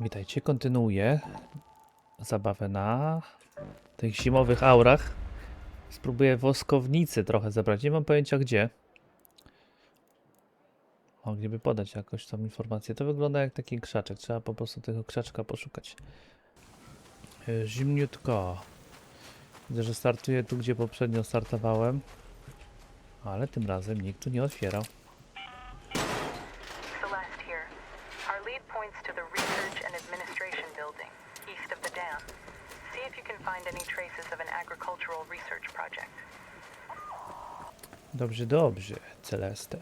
Witajcie, kontynuuję zabawę na tych zimowych aurach. Spróbuję woskownicy trochę zebrać. Nie mam pojęcia gdzie. Mogliby podać jakoś tą informację. To wygląda jak taki krzaczek. Trzeba po prostu tego krzaczka poszukać. E, Zimniutko. Widzę, że startuję tu, gdzie poprzednio startowałem. Ale tym razem nikt tu nie otwierał. Dobrze, dobrze, Celeste.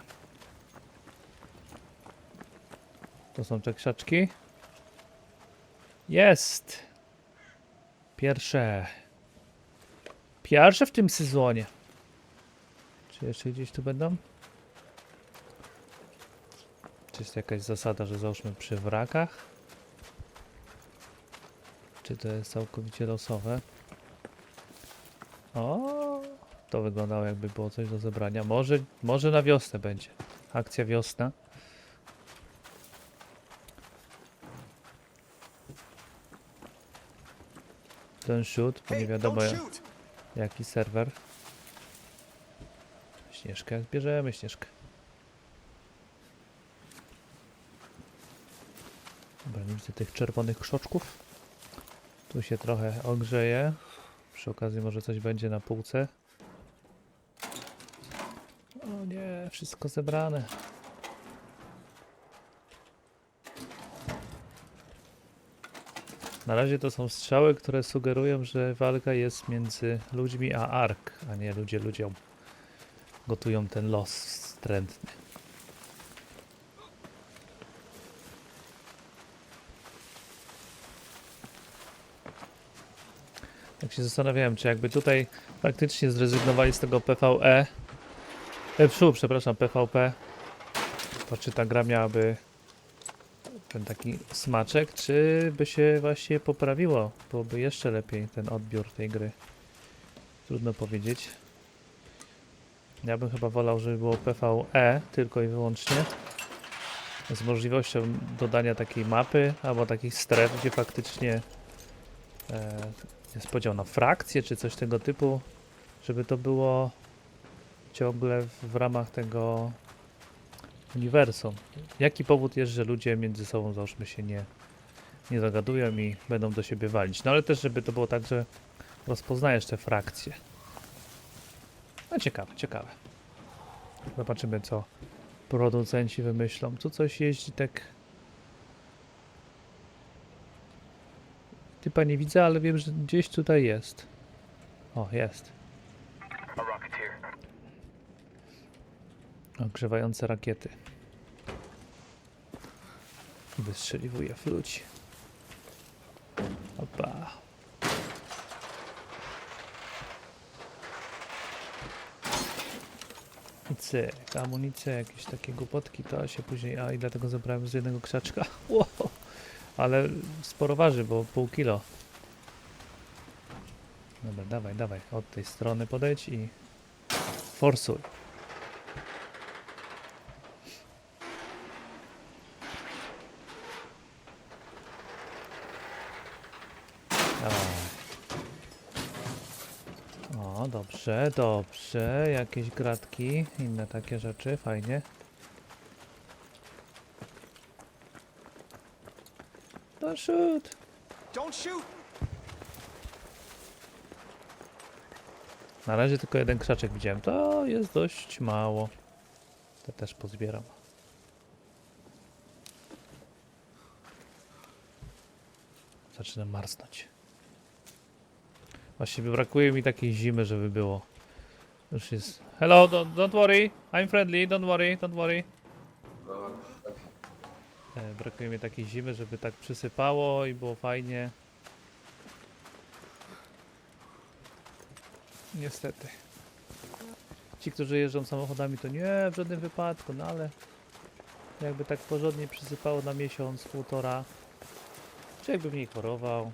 To są te krzaczki? Jest! Pierwsze. Pierwsze w tym sezonie. Czy jeszcze gdzieś tu będą? Czy jest jakaś zasada, że załóżmy przy wrakach? Czy to jest całkowicie losowe? O, to wyglądało jakby było coś do zebrania. Może, może na wiosnę będzie. Akcja wiosna. Ten shoot, bo nie wiadomo jaki serwer. Śnieżkę, bierzemy śnieżkę. Dobra, nie widzę tych czerwonych krzoczków. Tu się trochę ogrzeje. Przy okazji może coś będzie na półce. O nie, wszystko zebrane. Na razie to są strzały, które sugerują, że walka jest między ludźmi a Ark, a nie ludzie ludziom. Gotują ten los wstrętny. Tak się zastanawiałem, czy jakby tutaj faktycznie zrezygnowali z tego PvE, e, psu, przepraszam, PvP, to czy ta gra miałaby ten taki smaczek, czy by się właśnie poprawiło? Byłoby jeszcze lepiej ten odbiór tej gry. Trudno powiedzieć. Ja bym chyba wolał, żeby było PvE tylko i wyłącznie. Z możliwością dodania takiej mapy albo takich stref, gdzie faktycznie e, jest podział na frakcje czy coś tego typu, żeby to było ciągle w, ramach tego uniwersum. Jaki powód jest, że ludzie między sobą załóżmy się nie, nie dogadują i będą do siebie walić? No ale też, żeby to było tak, że rozpoznajesz te frakcje. No ciekawe, ciekawe. Zobaczymy, co producenci wymyślą. Tu coś jeździ tak... Typa nie widzę, ale wiem, że gdzieś tutaj jest. O, jest. Ogrzewające rakiety. Wystrzeliwuje w. Opa. I cyk, amunicja, jakieś takie głupotki, to się później... A, i dlatego zebrałem z jednego krzaczka. Wow. Ale sporo waży, bo pół kilo. Dobra, dawaj, dawaj. Od tej strony podejdź i... Forsuj. O, dobrze, dobrze. Jakieś gratki, inne takie rzeczy, fajnie. No shoot. Don't shoot! Na razie tylko jeden krzaczek widziałem. To jest dość mało. To też pozbieram. Zaczynam marsnąć. Właściwie brakuje mi takiej zimy, żeby było. Już jest. Hello, don't, don't worry. I'm friendly, don't worry, don't worry. E, brakuje mi takiej zimy, żeby tak przysypało i było fajnie. Niestety. Ci, którzy jeżdżą samochodami, to nie w żadnym wypadku, no ale jakby tak porządnie przysypało na miesiąc, półtora, czy jakby mniej chorował.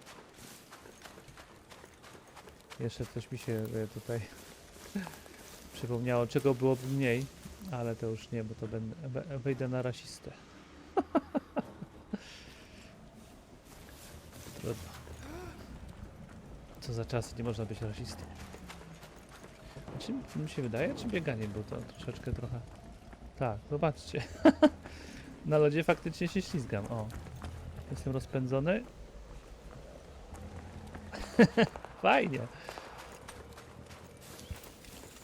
Jeszcze coś mi się e, tutaj przypomniało, czego byłoby mniej, ale to już nie, bo to będę, we- wejdę na rasistę. Trudno. Co za czasy, nie można być rasistą. Czy mi się wydaje, czy bieganie było to troszeczkę trochę... Tak, zobaczcie. Na lodzie faktycznie się ślizgam, o. Jestem rozpędzony. Fajnie.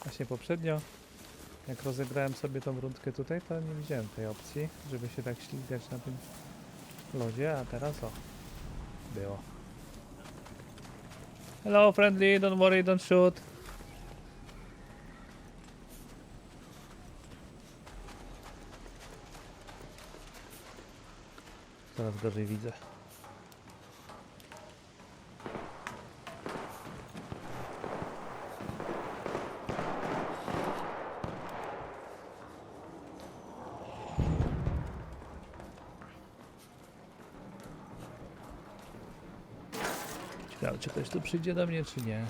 Właśnie poprzednio, jak rozegrałem sobie tą rundkę tutaj, to nie widziałem tej opcji, żeby się tak ślizgać na tym lodzie, a teraz o. Było. Hello friendly, don't worry, don't shoot. Coraz gorzej widzę. Ciekawe, czy ktoś tu przyjdzie do mnie, czy nie.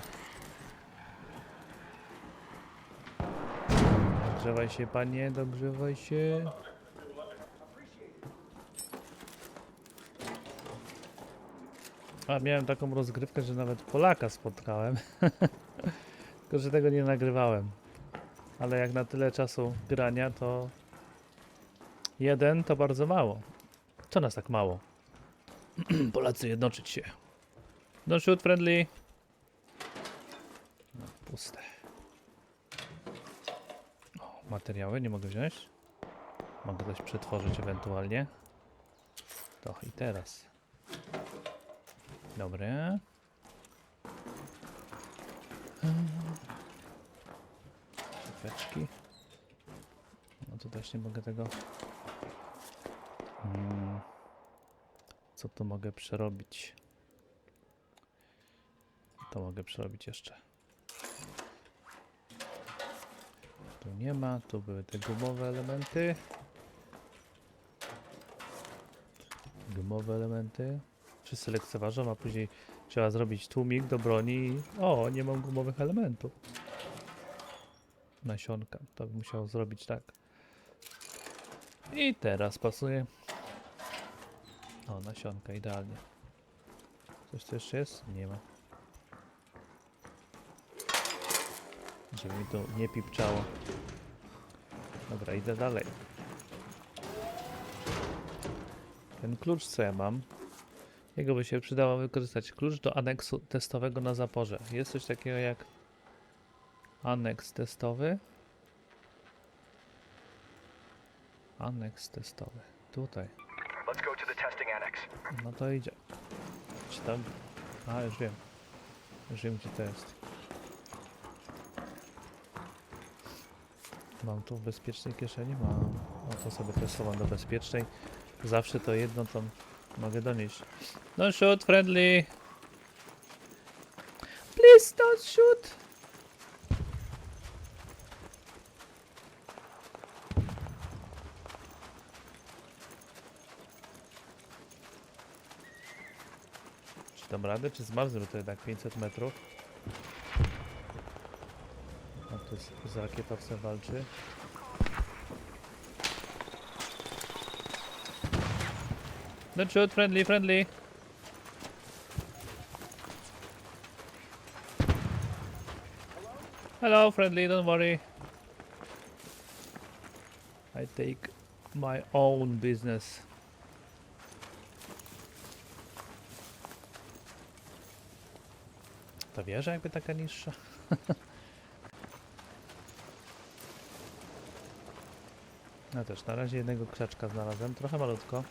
Dogrzewaj się, panie, dogrzewaj się. A miałem taką rozgrywkę, że nawet Polaka spotkałem. Tylko, że tego nie nagrywałem. Ale jak na tyle czasu grania, to jeden to bardzo mało. Co nas tak mało? Polacy jednoczyć się. No shoot friendly. No, puste. O, materiały nie mogę wziąć. Mogę coś przetworzyć ewentualnie. To i teraz. Dobre. Szafeczki. No to też nie mogę tego. Hmm. Co tu mogę przerobić? To mogę przerobić jeszcze. Tu nie ma, tu były te gumowe elementy. Gumowe elementy. Wszyscy lekceważą, a później trzeba zrobić tłumik do broni o, nie mam gumowych elementów. Nasionka, to bym musiał zrobić tak. I teraz pasuje. O, nasionka, idealnie. Coś tu jeszcze jest? Nie ma. Żeby mi to nie pipczało. Dobra, idę dalej. Ten klucz, co ja mam, jego by się przydało wykorzystać. Klucz do aneksu testowego na zaporze. Jest coś takiego jak aneks testowy. Aneks testowy. Tutaj. No to idzie. Czy tam? A, już wiem. Już wiem, gdzie to jest. Mam tu w bezpiecznej kieszeni? Mam. No to sobie też do bezpiecznej. Zawsze to jedno tam mogę donieść. No shoot, friendly! Please don't shoot! Czy dam radę, czy zmarzę to jednak 500 metrów? Jest z rakietowcem walczy. Don't shoot, friendly, friendly. Hello, friendly, don't worry. I take my own business. Ta wieża jakby taka niższa. No też na razie jednego krzaczka znalazłem, trochę malutko.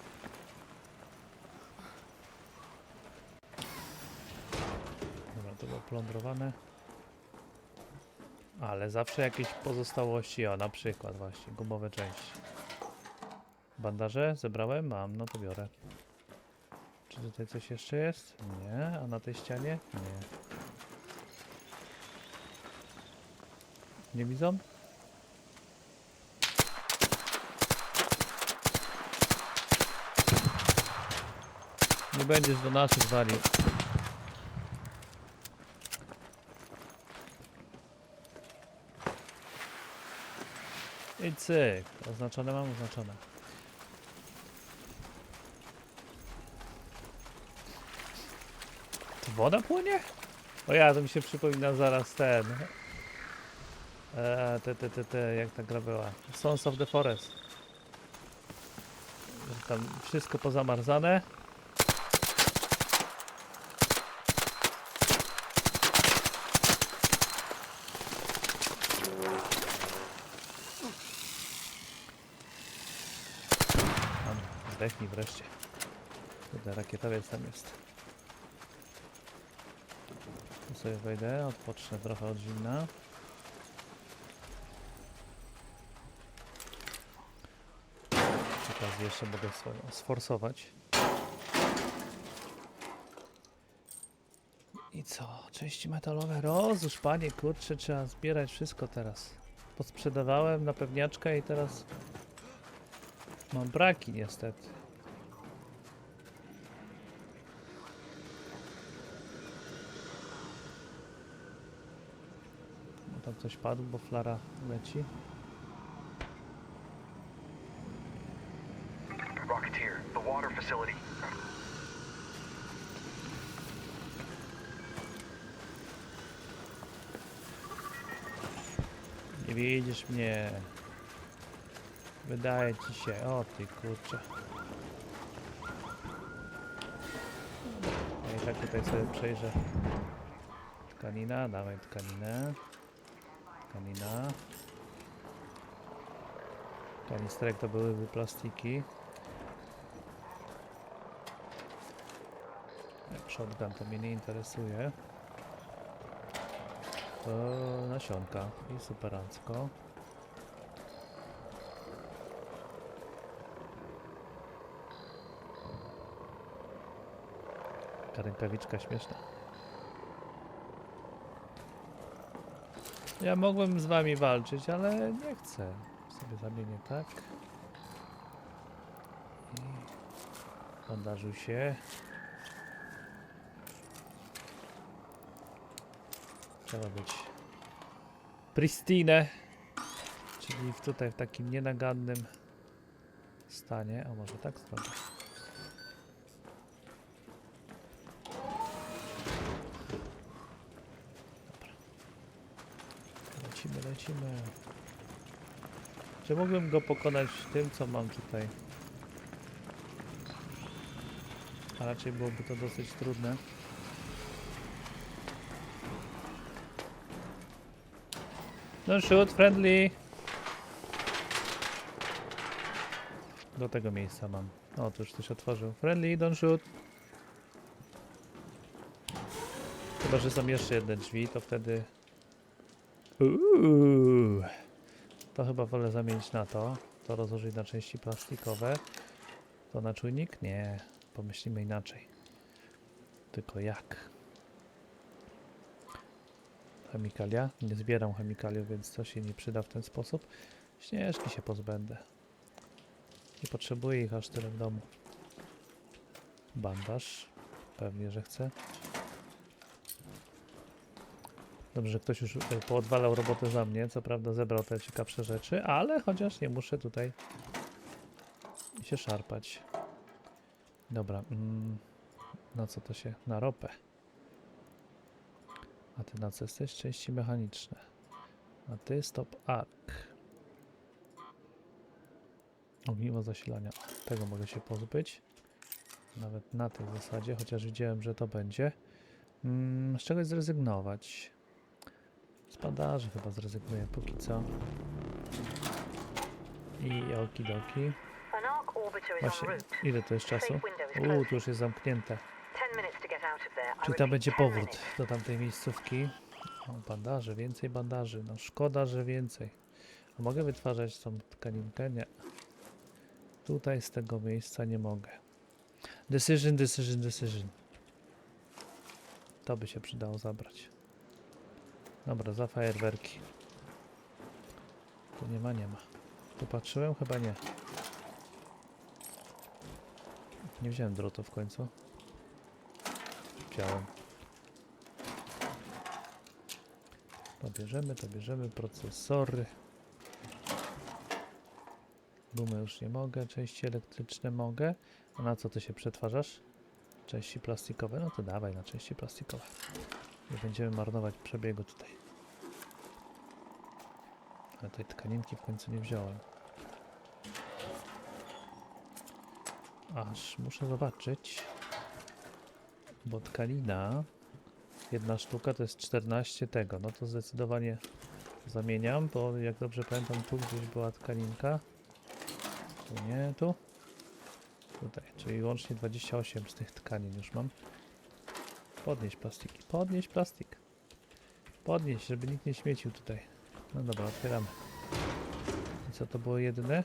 Dobra, to było plądrowane. Ale zawsze jakieś pozostałości, o na przykład właśnie, gumowe części. Bandaże zebrałem? Mam, no to biorę. Czy tutaj coś jeszcze jest? Nie, a na tej ścianie? Nie. Nie widzą? Nie będziesz do naszych walił. I cyk. Oznaczone mam? Oznaczone. Woda płynie? O ja, to mi się przypomina zaraz ten. E, te, te, te, te, jak ta gra była? Sons of the Forest. Tam wszystko pozamarzane. Tam, zdechnij wreszcie. Kurde, rakietowiec tam jest. Tu sobie wejdę, odpocznę trochę od zimna. Okazji jeszcze mogę swoją sforsować. I co? Części metalowe? Rozłóż, panie, kurczę, trzeba zbierać wszystko teraz. Posprzedawałem na pewniaczkę i teraz mam braki niestety. No tam coś padł, bo flara leci. Rocketeer, the water facility. Nie widzisz mnie. Wydaje ci się. O ty kurczę. Ja i tak tutaj sobie przejrzę. Tkanina, dawaj tkaninę. Tkanina. Kanisterek to byłyby plastiki. Shotgun to mnie nie interesuje. To nasionka i superancko. Rękawiczka śmieszna. Ja mogłem z wami walczyć, ale nie chcę. Sobie zamienię tak. I bandażuj się. Trzeba być pristine, czyli tutaj w takim nienagannym stanie. A może tak zrobię. Dobra. Lecimy. Czy mógłbym go pokonać tym, co mam tutaj? A raczej byłoby to dosyć trudne. Don't shoot, friendly. Do tego miejsca mam. O, tu już coś otworzył. Friendly, don't shoot. Chyba, że są jeszcze jedne drzwi, to wtedy... Uuu. To chyba wolę zamienić na to. To rozłożyć na części plastikowe. To na czujnik? Nie. Pomyślimy inaczej. Tylko jak? chemikalia. Nie zbieram chemikaliów, więc to się nie przyda w ten sposób. Śnieżki się pozbędę. Nie potrzebuję ich aż tyle w domu. Bandaż. Pewnie, że chcę. Dobrze, że ktoś już e, poodwalał robotę za mnie. Co prawda zebrał te ciekawsze rzeczy, ale chociaż nie muszę tutaj się szarpać. Dobra. Mm, na co to się? Na ropę. A ty na co jesteś? Części mechaniczne. A ty stop arc. Ogniwo zasilania. Tego mogę się pozbyć. Nawet na tej zasadzie, chociaż widziałem, że to będzie. Mm, z czegoś zrezygnować. Z badaży chyba zrezygnuję póki co. I okidoki. Właśnie, ile to jest czasu? Uuu, tu już jest zamknięte. Czyli tam będzie 10 powrót do tamtej miejscówki. O, bandaży, więcej bandaży. No szkoda, że więcej. A mogę wytwarzać tą tkaninkę? Nie. Tutaj z tego miejsca nie mogę. Decision, decision, decision. To by się przydało zabrać. Dobra, za fajerwerki. Tu nie ma, nie ma. Tu patrzyłem? Chyba nie. Nie wziąłem drotu w końcu. Wziąłem. To bierzemy, to bierzemy procesory. Gumy już nie mogę, części elektryczne mogę. A na co ty się przetwarzasz? Części plastikowe, no to dawaj na części plastikowe. Nie będziemy marnować przebiegu tutaj. Ale tej tkaninki w końcu nie wziąłem. Aż muszę zobaczyć. Bo tkanina, jedna sztuka to jest 14 tego. No to zdecydowanie zamieniam, bo jak dobrze pamiętam, tu gdzieś była tkaninka. Tu nie, tu. Tutaj, czyli łącznie 28 z tych tkanin już mam. Podnieść plastiki, podnieść plastik. Podnieść, żeby nikt nie śmiecił tutaj. No dobra, otwieramy. I co to było jedyne?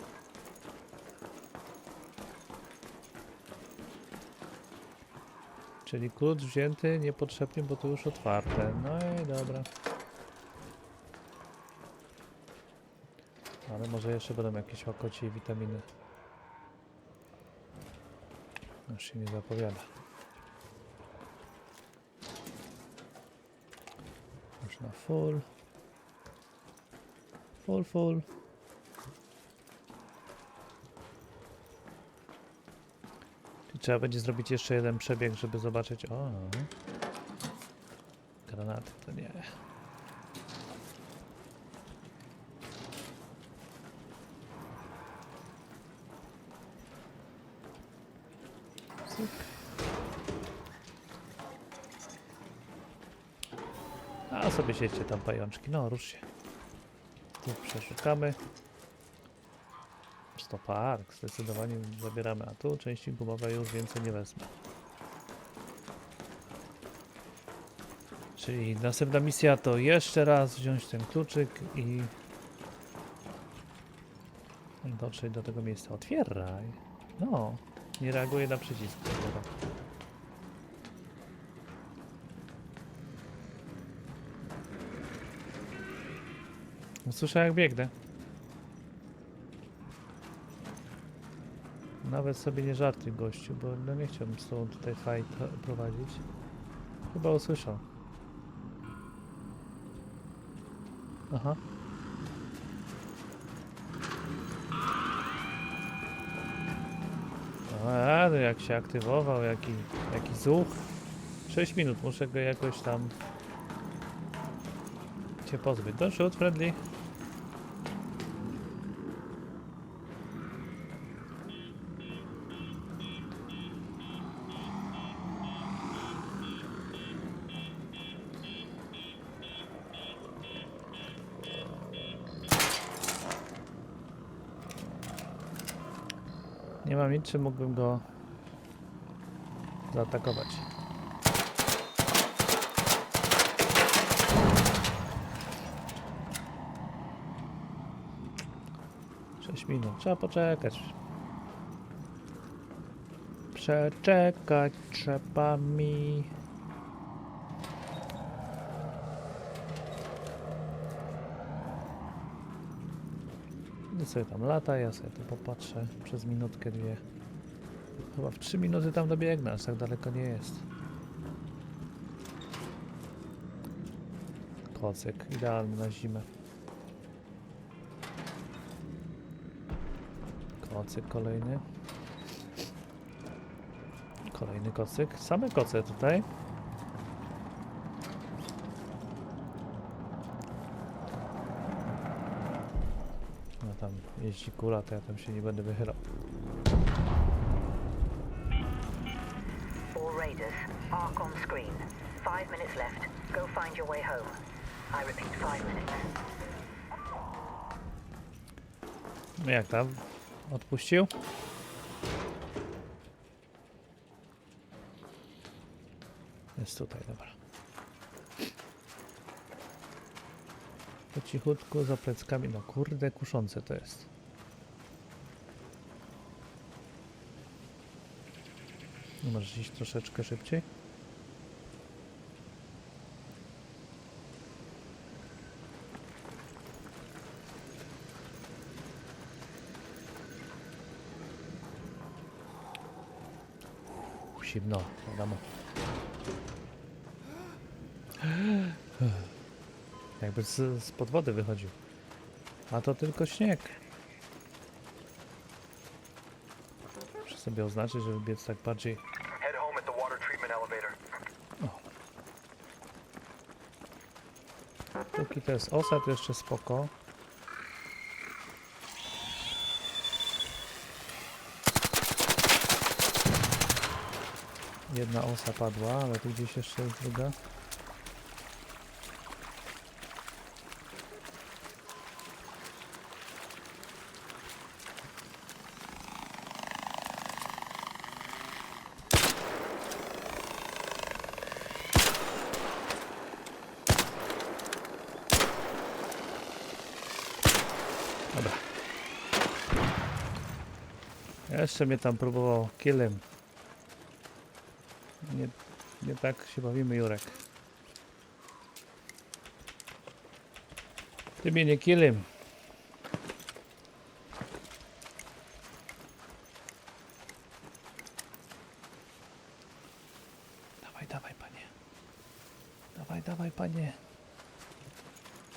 Czyli klucz wzięty niepotrzebnie, bo to już otwarte. No i dobra. Ale może jeszcze będą jakieś łakocie i witaminy. Już się nie zapowiada. Na full. Full, full. Trzeba będzie zrobić jeszcze jeden przebieg, żeby zobaczyć. O, granaty to nie. Cyk. Siedźcie tam pajączki. No, rusz się. Tu przeszukamy. Stopark, zdecydowanie zabieramy. A tu części gumowe już więcej nie wezmę. Czyli następna misja to jeszcze raz wziąć ten kluczyk i dotrzeć do tego miejsca. Otwieraj. No, nie reaguje na przycisk. Dobra. Słyszę jak biegnę. Nawet sobie nie żartuj gościu, bo no nie chciałbym z tobą tutaj fight prowadzić. Chyba usłyszał. Aha. A, no jak się aktywował, jaki, jaki zuch. 6 minut, muszę go jakoś tam cię pozbyć. Shoot, friendly. Nie mam nic, czym mógłbym go zaatakować. Sześć minut. Trzeba poczekać. Przeczekać trzeba mi. No sobie tam lata, ja sobie tu popatrzę przez minutkę, dwie. Chyba w 3 minuty tam dobiegnę, aż tak daleko nie jest. Kocyk, idealny na zimę. Kocyk kolejny. Kolejny kocyk. Same koce tutaj. No tam jeździ kula, to ja tam się nie będę wychylał. Raiders, arc on screen. Five minutes left. Go find your way home. I repeat, five minutes. No Jak tam? Odpuścił? Jest tutaj, dobra. Po cichutku za pleckami. No kurde, kuszące to jest. Możesz iść troszeczkę szybciej? Zimno, wiadomo. Jakby z, z pod wody wychodził. A to tylko śnieg. Muszę sobie oznaczyć, żeby biec tak bardziej. Póki to jest osa, to jeszcze spoko. Jedna osa padła, ale tu gdzieś jeszcze jest druga. Jeszcze mnie tam próbował killem. Nie, nie tak się bawimy, Jurek. Ty mnie nie killem. Dawaj, dawaj, panie. Dawaj, dawaj, panie.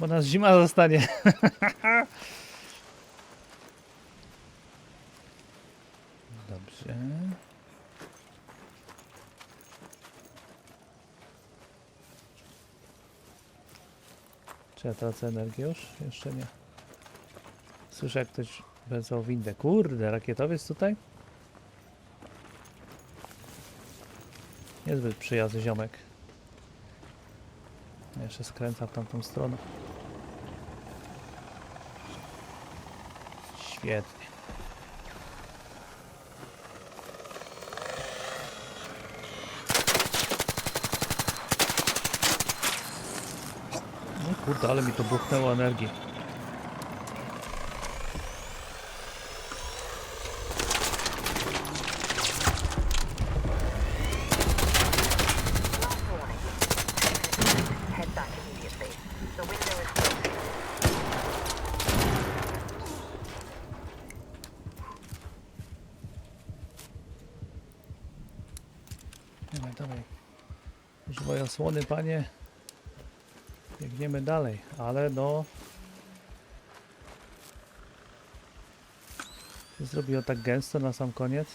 Bo nas zima zostanie. Dobrze. Czy ja tracę energię już? Jeszcze nie. Słyszę jak ktoś wezwał windę. Kurde, rakietowiec tutaj? Niezbyt przyjazny ziomek. Jeszcze skręca w tamtą stronę. Świetnie. No kurde, ale mi to buchnęło energii. Closing. Dawaj, dawaj. Panie. Biegniemy dalej, ale no... Się zrobiło tak gęsto na sam koniec.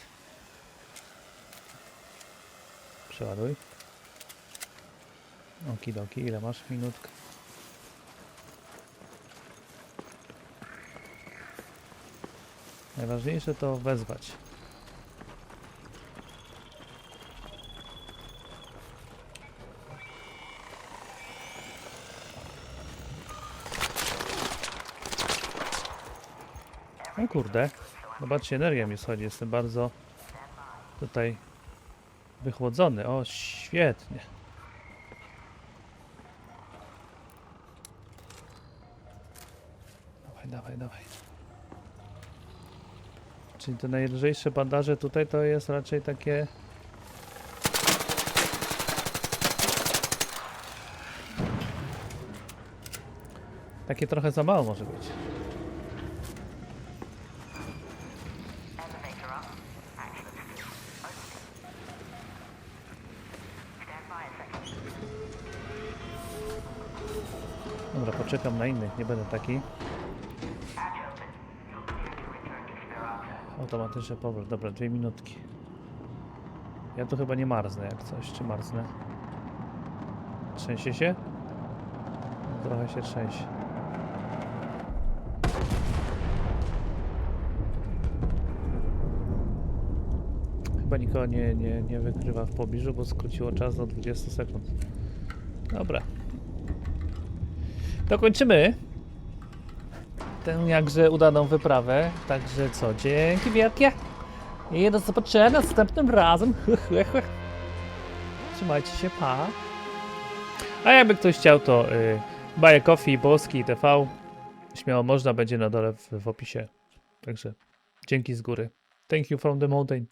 Przeładuj. Okidoki, ile masz? Minutkę. Najważniejsze to wezwać. Kurde. Zobaczcie, energia mi schodzi. Jestem bardzo tutaj wychłodzony. O, świetnie. Dawaj, dawaj, dawaj. Czyli te najlżejsze bandaże tutaj to jest raczej takie... Takie trochę za mało może być. Poczekam na innych, nie będę taki. Automatyczny powrót, dobra, dwie minutki. Ja tu chyba nie marznę jak coś, czy marznę? Trzęsie się? Trochę się trzęsie. Chyba nikogo nie, nie, nie wykrywa w pobliżu, bo skróciło czas do 20 sekund. Dobra. Dokończymy tę jakże udaną wyprawę. Także co, dzięki wielkie. I do zobaczenia następnym razem. Trzymajcie się, pa. A jakby ktoś chciał, to y, a Coffee, Boski TV. Śmiało można, będzie na dole w, w opisie. Także dzięki z góry. Thank you from the mountain.